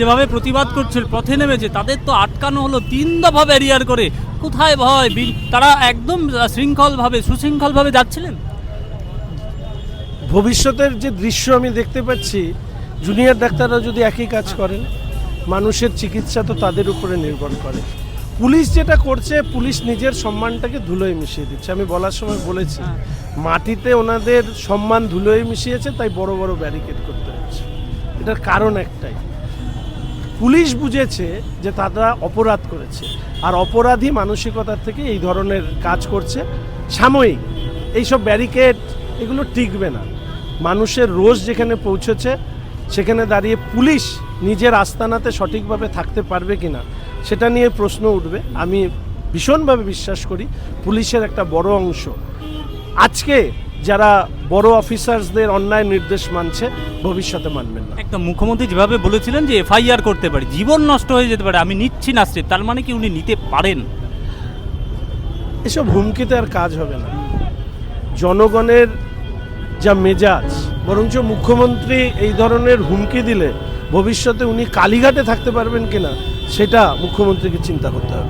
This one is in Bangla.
যেভাবে প্রতিবাদ করছিল পথে নেমেছে তাদের তো আটকানো হলো তিন দফা ব্যারিয়ার করে। কোথায় ভয়? তারা একদম শৃঙ্খলভাবে সুশৃঙ্খলভাবে যাচ্ছিলেন? ভবিষ্যতের যে দৃশ্য আমি দেখতে পাচ্ছি জুনিয়র ডাক্তাররা যদি একই কাজ করেন মানুষের চিকিৎসা তো তাদের উপরে নির্ভর করে। পুলিশ যেটা করছে পুলিশ নিজের সম্মানটাকে ধুলোয় মিশিয়ে দিচ্ছে। আমি বলার সময় বলেছি হ্যাঁ। মাটিতে ওনাদের সম্মান ধুলোয় মিশিয়েছে তাই বড় বড় ব্যারিকেড করতে হচ্ছে। এটার কারণ একটাই পুলিশ বুঝেছে যে তারা অপরাধ করেছে। আর অপরাধী মানসিকতার থেকে এই ধরনের কাজ করছে। সাময়িক, এইসব ব্যারিকেড এগুলো টিকবে না। মানুষের রোজ যেখানে পৌঁছেছে, সেখানে দাঁড়িয়ে পুলিশ নিজের আস্তানাতে সঠিকভাবে থাকতে পারবে কিনা, সেটা নিয়ে প্রশ্ন উঠবে। আমি ভীষণভাবে বিশ্বাস করি পুলিশের একটা বড় অংশ। আজকে যারা বড় অফিসার্সদের অন্যায় নির্দেশ মানছে ভবিষ্যতে মানবেন না। একদম মুখ্যমন্ত্রী যেভাবে বলেছিলেন যে এফআইআর করতে পারি জীবন নষ্ট হয়ে যেতে পারে আমি নিচ্ছি না স্টেপ তার মানে কি উনি নিতে পারেন? এসব হুমকিতে আর কাজ হবে না। জনগণের যা মেজাজ বরঞ্চ মুখ্যমন্ত্রী এই ধরনের হুমকি দিলে ভবিষ্যতে উনি কালীঘাটে থাকতে পারবেন কিনা সেটা মুখ্যমন্ত্রীকে চিন্তা করতে হবে।